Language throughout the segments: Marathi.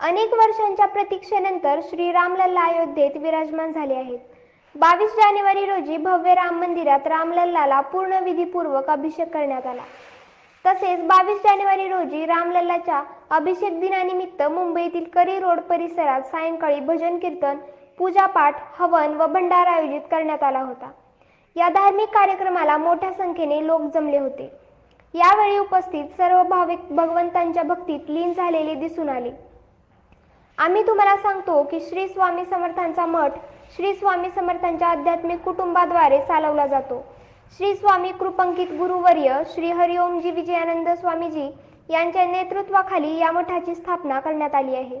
अनेक वर्षांच्या प्रतीक्षेनंतर श्री रामलल्ला अयोध्येत विराजमान झाले आहेत. बावीस जानेवारी रोजी भव्य राम मंदिरात रामलल्लाला पूर्ण विधीपूर्वक अभिषेक करण्यात आला. तसेच बावीस जानेवारी रोजी रामलल्लाच्या अभिषेक दिनानिमित्त मुंबईतील करी रोड परिसरात सायंकाळी भजन कीर्तन पूजापाठ हवन व भंडारा आयोजित करण्यात आला होता. या धार्मिक कार्यक्रमाला मोठ्या संख्येने लोक जमले होते. यावेळी उपस्थित सर्व भाविक भगवंतांच्या भक्तीत लीन झालेले दिसून आले. आम्ही तुम्हाला सांगतो की श्री स्वामी समर्थांचा मठ श्री स्वामी समर्थांच्या आध्यात्मिक कुटुंबाद्वारे चालवला जातो. श्री स्वामी कृपंकित गुरुवर्य श्री हरिओमजी विजयानंद स्वामीजी यांच्या नेतृत्वाखाली या मठाची स्थापना करण्यात आली आहे.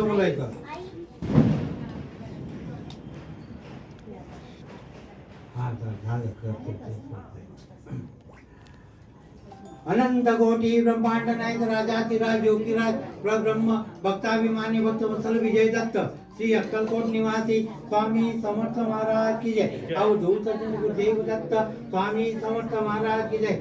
असं बोलायचं हा झालं करते. अनंत कोटी ब्रह्मांड नायक राजातिराज योगीराज प्रब्रह्म भक्ताभिमानी भक्त वत्सल विजय दत्त श्री अक्कलकोट निवासी स्वामी समर्थ महाराज की जय. अवधूत गुरुदेव दत्त स्वामी समर्थ महाराज की जय.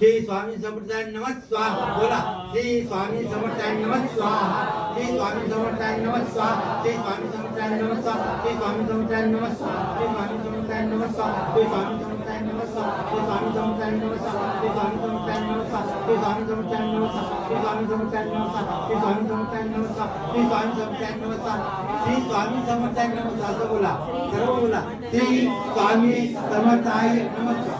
श्री स्वामी समर्थाय नमः स्वाहा बोला श्री स्वामी समर्थाय नमः स्वाहा श्री स्वामी समर्थाय नमः स्वाहा श्री स्वामी समर्थाय नमः स्वाहा श्री स्वामी समर्थाय नमः स्वाहा श्री स्वामी समर्थाय नमः स्वाहा श्री स्वामी समर्थाय नमः स्वाहा श्री स्वामी समर्थाय नमः स्वाहा श्री स्वामी समर्थाय नमः स्वाहा श्री स्वामी समर्थाय नमः स्वाहा श्री स्वामी समर्थाय नमः स्वाहा श्री स्वामी समर्थाय नमः स्वाहा श्री स्वामी समर्थाय नमः स्वाहा श्री स्वामी समर्थाय नमः स्वाहा असं बोला सर्व बोला श्री स्वामी समर्थाय नमः स्वाहा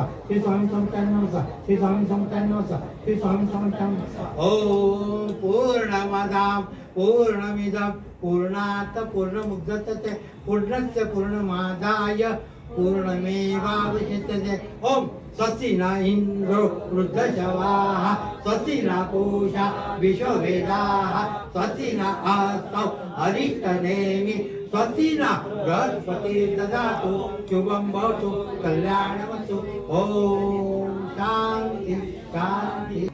नव्हता. हे स्वामी समत्याण्णवचा हे स्वामी समत्याण्णवचा हे स्वामी समत्याण्णव ओ पूर्ण मादाम पूर्ण मिदाम पूर्णात पूर्ण मुग्धत पूर्णस्य पूर्ण मादाय पूर्णमेवावशिष्यते ओम. सतीना इन्द्रो वृद्धशवाः सतीना पूषा विश्ववेदाः सतीना आस्तौ हरिष्ठनेमि सतीना बृहस्पति ददातु शुभं भवतु कल्याणमस्तु। ॐ शान्ति शान्ति।